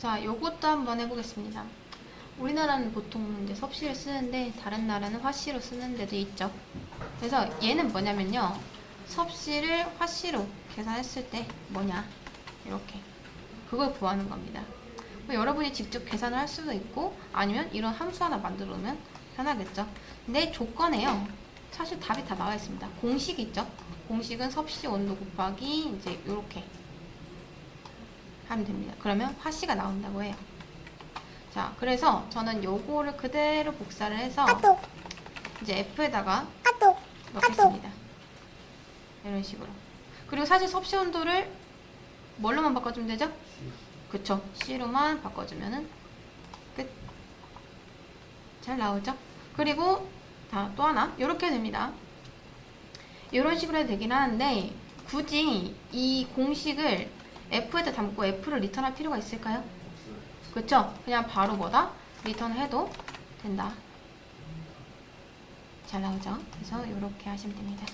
자, 요것도 한번 해보겠습니다. 우리나라는 보통 이제 섭씨를 쓰는데 다른 나라는 화씨로 쓰는 데도 있죠. 그래서 얘는 뭐냐면요. 섭씨를 화씨로 계산했을 때 뭐냐 이렇게 그걸 구하는 겁니다. 뭐 여러분이 직접 계산을 할 수도 있고 아니면 이런 함수 하나 만들어 놓으면 편하겠죠. 근데 조건에요. 사실 답이 다 나와 있습니다. 공식이 있죠. 공식은 섭씨 온도 곱하기 이제 이렇게 하면 됩니다. 그러면 화씨가 나온다고 해요. 자, 그래서 저는 요거를 그대로 복사를 해서 이제 F에다가 넣겠습니다. 이런 식으로. 그리고 사실 섭씨 온도를 뭘로만 바꿔주면 되죠? 그쵸. C로만 바꿔주면은 끝. 잘 나오죠? 그리고 다 또 하나 이렇게 됩니다. 이런 식으로 해도 되긴 하는데 굳이 이 공식을 F에다 담고 F를 리턴할 필요가 있을까요? 그쵸? 그냥 바로 뭐다? 리턴 해도 된다. 잘 나오죠? 그래서 이렇게 하시면 됩니다.